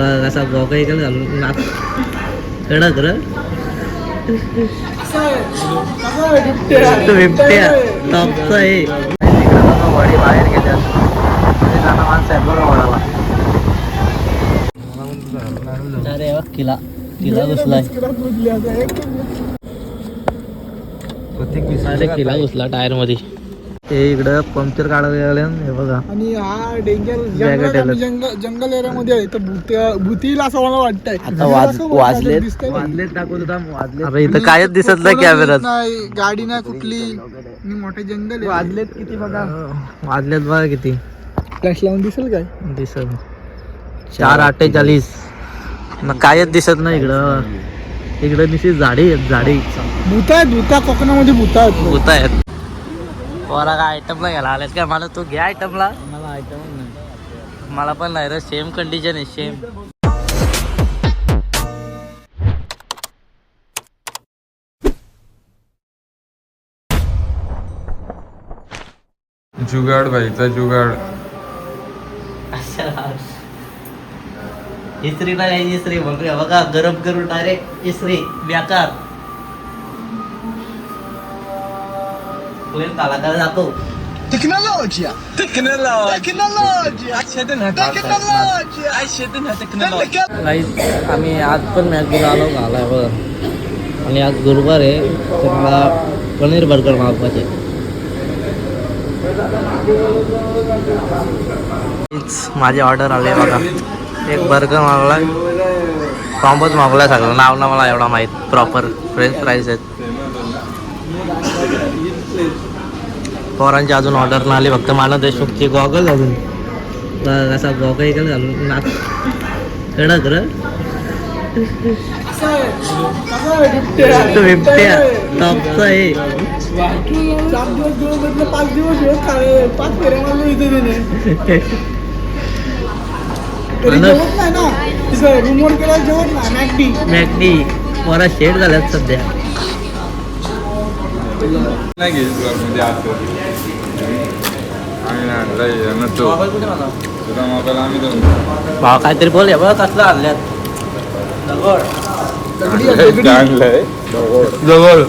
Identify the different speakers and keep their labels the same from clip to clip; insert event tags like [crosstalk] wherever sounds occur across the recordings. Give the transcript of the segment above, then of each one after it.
Speaker 1: असा बोका इकडे घालून? नाच कडक र. बिबट्या. टॉपचा आहे. वडी बाहेर गेल्या जाणं माणसं आहे बघा वडाला अरे बघ किला. किला घुसलाय. अरे किला घुसला टायरमध्ये ते इकडं पंक्चर काढायला हे बघा.
Speaker 2: आणि हा डेंजर जंगल. जंगल जंगल एरियामध्ये आहे. तर भूत्या भूतील असं मला वाटतंय.
Speaker 1: आता वाज-
Speaker 2: असं
Speaker 1: वाजलेत.
Speaker 2: दिसतंय. बघ.
Speaker 1: अरे इथं कायच दिसत नाही कॅमेरात
Speaker 2: दिसत नाही गाडी नाही कुठली. मोठे जंगल वाजलेत किती बघा.
Speaker 1: वाजलेत बघा किती.
Speaker 2: फ्लॅश लावून दिसेल काय?
Speaker 1: दिसत चार अठ्ठेचाळीस. मग कायच दिसत नाही इकडं. इकडं निश्चित झाडी आहेत झाडी.
Speaker 2: भूत आहेत भूता कोकणामध्ये भूत आहेत.
Speaker 1: होत आहेत. पोरा काय आयटमला घ्यायला आलेत काय? मला तू घ्या आयटमला मला आयटम नाही. मला पण नाही रे सेम कंडिशन आहे सेम
Speaker 3: जुगाड भाईचा जुगाड.
Speaker 1: इस्त्री नाही बघूया. बघा गरम करून डायरेक्ट इस्त्री बेकार. होईल कलाकार जातो.
Speaker 2: टेक्नॉलॉजी.
Speaker 1: Guys, आम्ही आज पण मॅकबुक आलो बघा आणि आज गुरुवार आहे तर मला पनीर बर्गर मागवायचे माझी ऑर्डर आली आहे बघा. एक बर्गर मागला कॉम्बोज मागवला सगळं. नाव ना मला एवढा माहीत. प्रॉपर फ्रेंच फ्राईज आहेत. पोरांची अजून ऑर्डर नाही आली फक्त मला देशमुखची गॉगल अजून. असा गॉगल घालून. नाच कडक र. बिबट्या टॉपचा आहे.
Speaker 2: चार दिवस दिवस म्हटलं पाच दिवस हे खा- पाच फेऱ्या मारल्या इथे त्याने तरी
Speaker 1: म्हणून-
Speaker 2: जेवत नाही
Speaker 3: घेईल मध्ये असं आम्ही आणलाय यांना तो. तुझा मोबाईल आम्ही
Speaker 1: भाव काहीतरी बोल बघ कसलं आणल्यात?
Speaker 3: आणलाय दगड.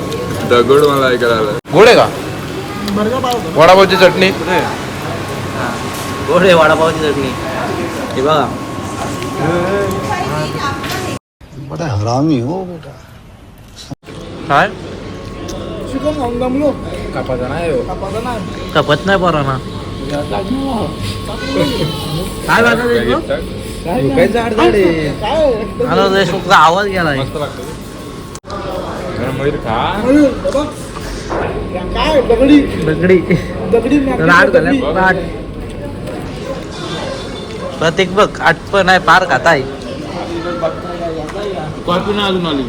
Speaker 3: दगड. मला ऐकायला आलाय
Speaker 4: गोड आहे का? वडापावची चटणी.
Speaker 1: गोड आहे वडापावची चटणी. हे बघा. काय
Speaker 2: चिकन खाऊन दमलो
Speaker 4: कापाचा हो.
Speaker 2: कापाचा नाही.
Speaker 1: कपत नाही पोरांना. काय वाटत.
Speaker 2: काय
Speaker 1: आवाज.
Speaker 2: या काय? दगडी.
Speaker 1: दगडी.
Speaker 2: दगडी
Speaker 1: राट राट बघ आठ पण आहे पार खाताय.
Speaker 3: कॉफी अजून आली.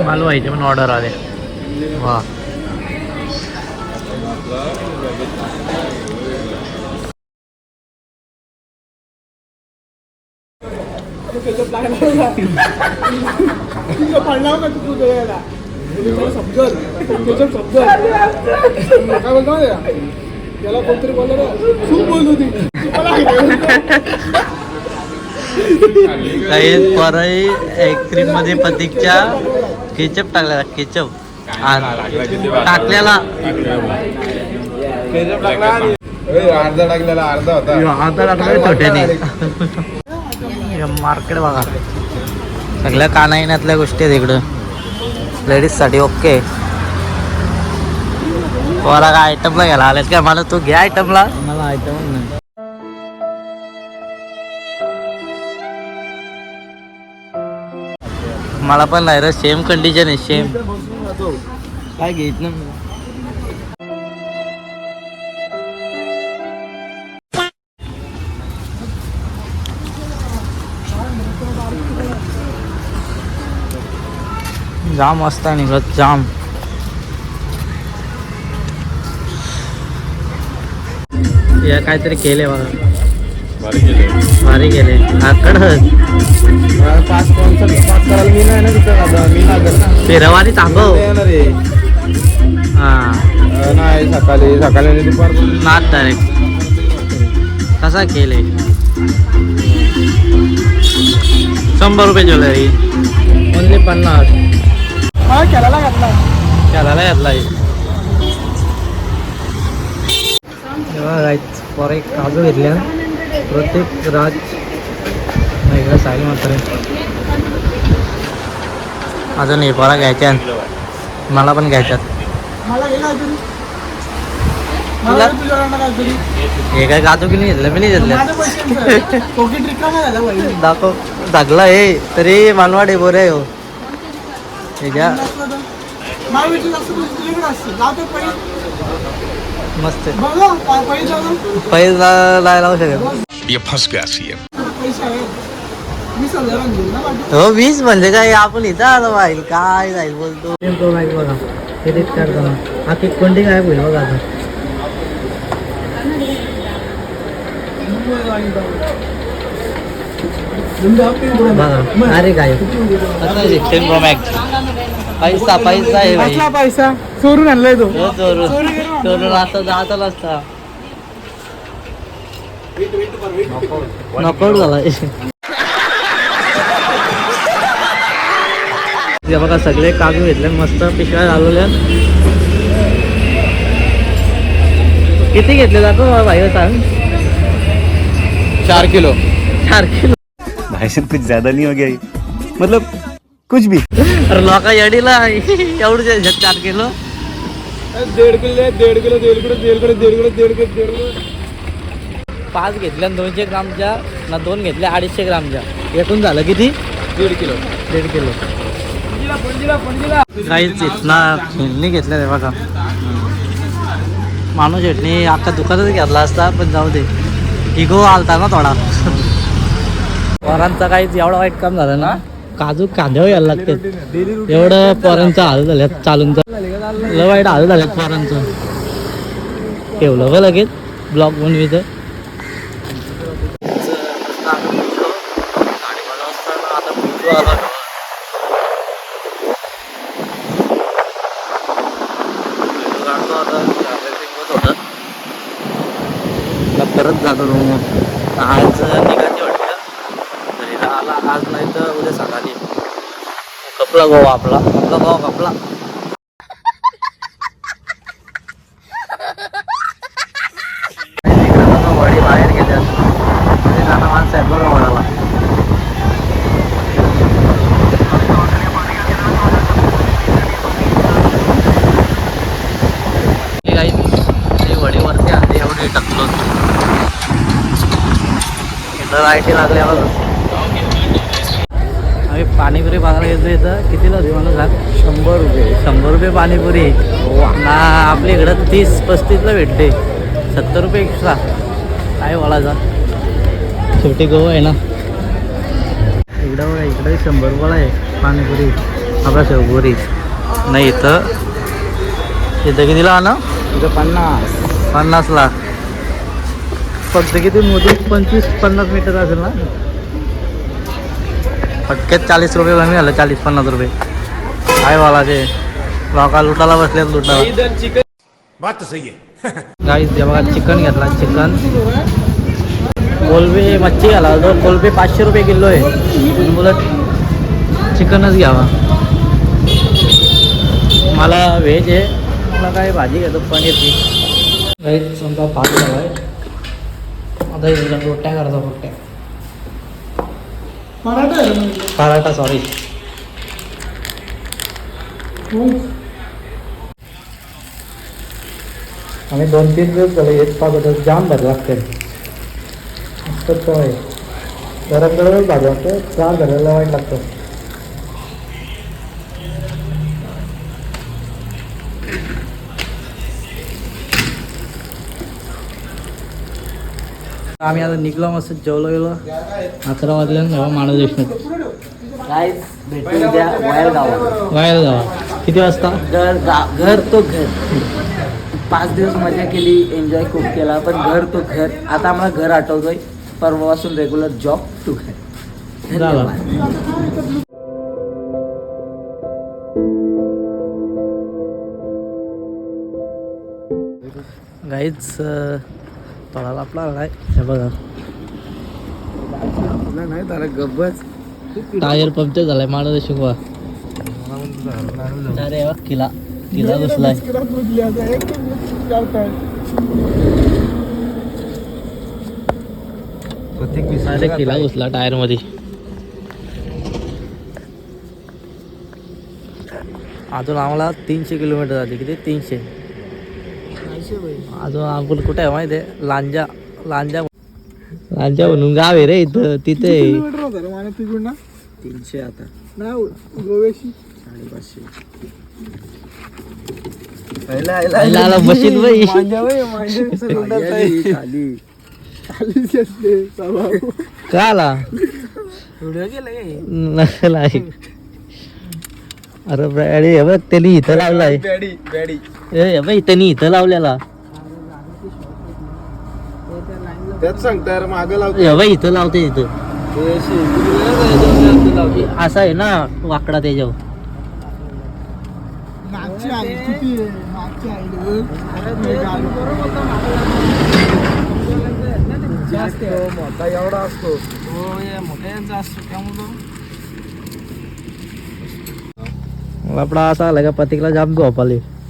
Speaker 1: मालू व्हायचे पण ऑर्डर आले. वा.
Speaker 2: त्याच्यात त्याला कोणतरी बोललं बोलत होती
Speaker 1: काही आईस्क्रीममध्ये प्रतीकच्या केचप टाकलेला केचप.
Speaker 3: लागला किती वाजता?
Speaker 1: टाकलेला.
Speaker 4: अर्धा टाकलेला अर्धा होता.
Speaker 1: छोट्याने. मार्केट बघा. सगळ्या कानाईनातल्या गोष्टी आहेत इकडं. लेडीजसाठी ओके पोरा काय आयटमला घ्यायला आलेत काय? मला तू घ्या आयटमला मला आयटम नाही. मला पण नाही रे सेम कंडिशन आहे सेम काय घेत ना जाम असता निघत जाम. या काहीतरी केले बघा.
Speaker 3: भारी
Speaker 1: केले आकड
Speaker 4: पाच पाच करायला मी नाही ना तिथं आता. मी लागेल ना
Speaker 1: फिरवानी थांबव.
Speaker 4: येणार आहे
Speaker 1: हा.
Speaker 4: नाही सकाळी सकाळी आणि दुपार
Speaker 1: नाच डायरेक्ट कसा केले शंभर रुपये ज्वेलरी. ओनली पन्नास.
Speaker 2: मला केराला घातला.
Speaker 1: त्याला घेतला फॉर एक काजू घेतल्या प्रत्येक राज इकडे साईल मात्र अजून हे पोरा घ्यायच्या मला पण घ्यायच्यात हे काय काजू की नाही घेतलं? मी नाही घेतलं. दाखव. दाखला हे तरी मानवाडे बोरे हो. हे घ्या.
Speaker 2: मला विचार जास्त पैसे तुझ्याकडे असते जातो पैसे
Speaker 1: मस्त आहे.
Speaker 2: बघा पा- पैसे जातो
Speaker 1: पैसा लाय लावू शकत
Speaker 5: ये फंस गया सी
Speaker 2: पैसे आहेत. वीस हजारांनी घेऊन ना पाठी
Speaker 1: हो वीस म्हणजे काय आपण इथं आलो पाहिजे काय जाईल बोलतो. प्रो मॅक्स बघा. एडिट करताना आखी कोणती काय होईल बघा आता. बघा अरे काय सिक्स्टीन प्रो मॅक्स पैसा पैसा आहे भाई.
Speaker 2: कसला पैसा. चोरून आणलाय तो.
Speaker 1: हो, चोरून. चोरून असता जात असता. नकौट झाला हे बघा सगळे काजू घेतले मस्त पिशव्या घालवल्या. किती घेतले दाखव भाई सांग?
Speaker 4: चार किलो.
Speaker 1: चार किलो.
Speaker 6: भाई साहब कुछ ज्यादा नहीं हो गया? मतलब कुछ भी।
Speaker 1: अरे लोका येडीला एवढं चार किलो.
Speaker 2: दीड किलो दीड किलो दीड किलो दीड किलो दीड किलो दीड किलो दीड किलो.
Speaker 1: पाच घेतल्या आणि दोनशे ग्रामच्या ना दोन घेतल्या अडीचशे ग्रामच्या. एकूण झालं किती?
Speaker 4: दीड किलो.
Speaker 1: दीड किलो. काहीच इथना खेळणी घेतल्या रे बघा. माणूस चटणी अख्खा दुकानच घेतला असता पण जाऊ दे. इगो आलता ना थोडा. [laughs] पोरांचा काहीच एवढं वाईट काम झालं ना. काजू कांद्यावर यायला लागते. एवढं पोरांचं हाल झाल्यात चालून लय वाईट हाल झाल्यात पोरांचं. ठेवलं बघ लगेच. ब्लॉक बनवित परत जातो आज निघायची वाटतं. घरीला आला आज नाही. कपला गोवा आपला. आपला गोवा आपला. बाहेर गेल्या नाना माणसं आहेत वडाला वडीवरती आधी एवढी टाकलो इथं लाईटी आम्ही पाणीपुरी बघायला गेलो इथं कितीला होती मला सांग?
Speaker 4: शंभर रुपये.
Speaker 1: शंभर रुपये पाणीपुरी. ना आपल्या इकडं तीस पस्तीसला भेटते. सत्तर रुपये एक्स्ट्रा काय बोलायचा? शेवटी गोवा आहे ना? इकडं बघा इकडे शंभर रुपयाला आहे पाणीपुरी. आपला शेवपुरी. नाही इथं इथं कितीला ना
Speaker 4: तिथं पन्नास.
Speaker 1: पन्नासला. फक्त किती मोठी पंचवीस पन्नास मीटर असेल ना? फटक्यात चाळीस रुपये कमी झालं चाळीस पन्नास रुपये. काय वाला ते लोका लुटाला बसले लुटा
Speaker 5: बात तो सही है
Speaker 1: गाईस जे बघा चिकन घेतला चिकन. कोलबे मच्छी घाला तो कोलबे पाचशे रुपये किलो आहे उलट चिकनच घ्यावा. मला व्हेज आहे मला काय भाजी घेतो पनीरची गाईस समजा भात झाला आहे. आता रोट्या करतो रोट्या.
Speaker 2: मराठा आहे म्हणजे.
Speaker 1: पराठा सॉरी आम्ही दोन तीन दिवस झाले एक पाच जाम भर लागते मस्त तो आहे. गरम गरमच भाजी वाटतं चार धरायला वाईट लागतं. आम्ही आता निघलो मस्त जेवलो गेलो अकरा वाजल्या जेव्हा माणूस देशमुख
Speaker 7: काय भेटून द्या वायर गावात
Speaker 1: किती वाजता?
Speaker 7: घर घर तो घर. पाच दिवस मजा केली एन्जॉय खूप केला पण घर तो घर. आता आम्हाला घर आठवतोय. परवापासून रेग्युलर जॉब टू घर. धन्यवाद.
Speaker 1: गाईच तळाला आपला आहे हे बघा.
Speaker 4: नाही त्याला गब्बच
Speaker 1: टायर पंक्चर झालाय माणूस शिकवा. अरे वा, किला. किला घुसलाय अरे किला घुसला टायरमध्ये अजून आम्हाला तीनशे किलोमीटर झाली किती? तीनशे. अजून आपण कुठे आहे माहिती आहे? लांजा लांजा. लांजा म्हणून गाव आहे रे इथं तिथे
Speaker 7: तीनशे आता.
Speaker 2: गोव्याशी?
Speaker 7: साडेपाचशे.
Speaker 1: बाई.
Speaker 7: खाली [laughs] केलं
Speaker 1: अरे बॅडी हे बघ त्यांनी इथं लावलाय.
Speaker 4: बॅडी बॅडी
Speaker 1: ए हे बघ त्यांनी इथं लावलेला.
Speaker 4: मागं लावतो
Speaker 1: हे बघ इथं लावते इथं. असा आहे ना वाकडा त्याच्यावर.
Speaker 4: मोठा एवढा असतो.
Speaker 7: मोठ्यांचा असतो त्यामुळं
Speaker 1: आपला असा आला का पतिकला जाम झोपाले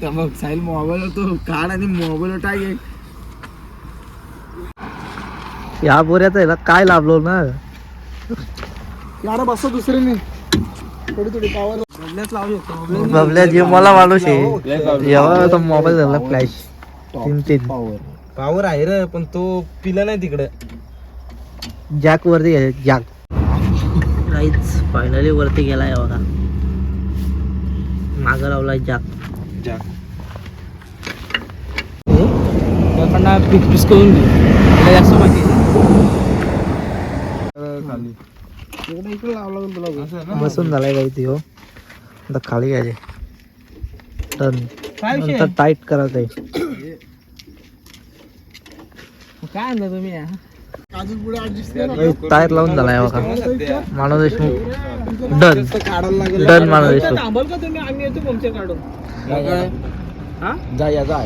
Speaker 4: त्या मग साईल मोबाईल तो काढ आणि मोबाईल टाक एक.
Speaker 1: या बोऱ्याचं आहे ना काय लाभलो ना?
Speaker 2: यार बस दुसरीने. थोडी थोडी पावर
Speaker 7: बदल्यात लावू शकतो
Speaker 1: बबल्या जे मला माणूस आहे. मोबाईल झाला फ्लॅश तीन तीन.
Speaker 4: पावर आहे रे पण तो पिला नाही तिकडे.
Speaker 1: जॅक वरती जॅक फायनली वरती गेलाय बघा. मागं लावलाय जॅक
Speaker 7: त्याकडनं पीस पीस करून घे त्याला जास्त माहिती
Speaker 4: खाली.
Speaker 2: इकडे इकडे लावला तुला
Speaker 1: बसून झालाय काही ती हो. आता खाली घ्यायचे. टन नंतर टाईट करायचं आहे
Speaker 7: काय आणलं तुम्ही?
Speaker 1: टायर लावून झालाय बघा. मानव देशमुख. डन.
Speaker 4: काढायला लागेल.
Speaker 1: डन मानव देशमुख.
Speaker 7: थांबल का तुम्ही आम्ही येतो पंक्चर काढून
Speaker 4: जा या जा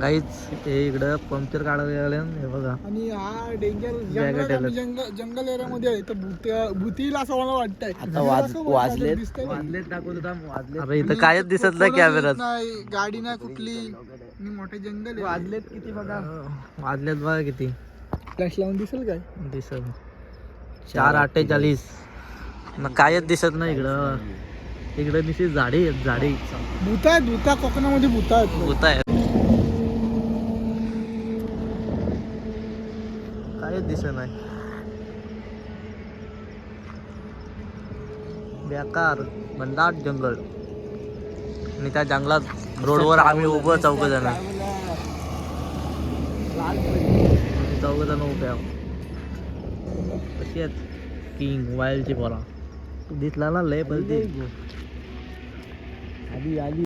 Speaker 1: काहीच हे इकडं पंक्चर काढायला हे बघा.
Speaker 2: आणि हा डेंजर जंगल. जंगल जंगल एरिया मध्ये आहे. तर भूत भूतील असं मला वाटतंय.
Speaker 7: आता वाज- वाजलेत.
Speaker 1: अरे इथं कायच दिसत नाही कॅमेरात.
Speaker 2: नाही गाडी नाही कुठली. मोठे जंगल वाजलेत किती बघा?
Speaker 1: वाजल्यात बघा किती.
Speaker 2: फ्लॅश लावून दिसेल काय?
Speaker 1: दिसत चार अठ्ठेचाळीस. कायच दिसत नाही इकडं. इकडं दिसत झाडी आहेत झाडी.
Speaker 2: भूत आहेत भूता कोकणामध्ये भूत आहेत.
Speaker 1: होत आहे कायच दिसत नाही. बेकार बंदाट जंगल. आणि त्या जंगलात रोडवर आम्ही उभं चौघ जण. चौघ जण उभे आहोत. कशी आहेत? किंग पोरा. तू दिसला ना लय पलती
Speaker 7: आधी आधी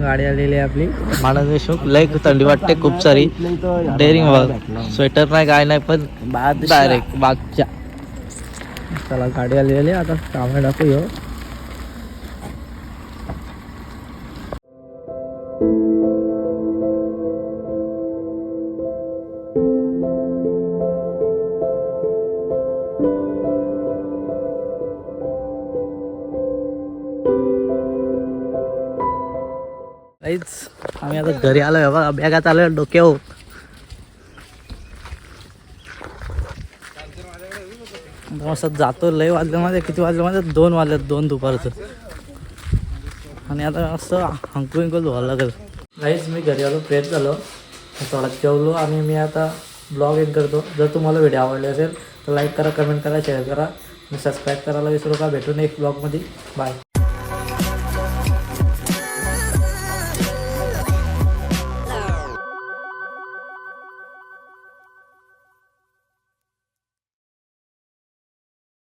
Speaker 1: गाडी आलेली आहे आपली. मानस देशमुख लय थंडी वाटते खूप सारी. डेअरिंग बघ. स्वेटर नाही काय नाही पण डायरेक्ट बागच्या चला गाडी आलेली आता सामान टाकू यो आम्ही आता घरी आलोय बघा बॅगात आलोय डोक्यावर. आता मस्त जातो लय वाजलं माझ्या किती वाजलं माझ्या दोन वाजल्यात दोन दुपारचं. आणि आता असं हंकू हिंकू धुवायला लागेल. नाहीच मी घरी आलो फ्रेश झालो. थोडा जेवलो आणि मी आता ब्लॉग एंड करतो. जर तुम्हाला व्हिडिओ आवडले असेल तर लाईक करा कमेंट करा शेअर करा. आणि सबस्क्राईब करायला विसरू का भेटू नेक्स्ट ब्लॉगमध्ये बाय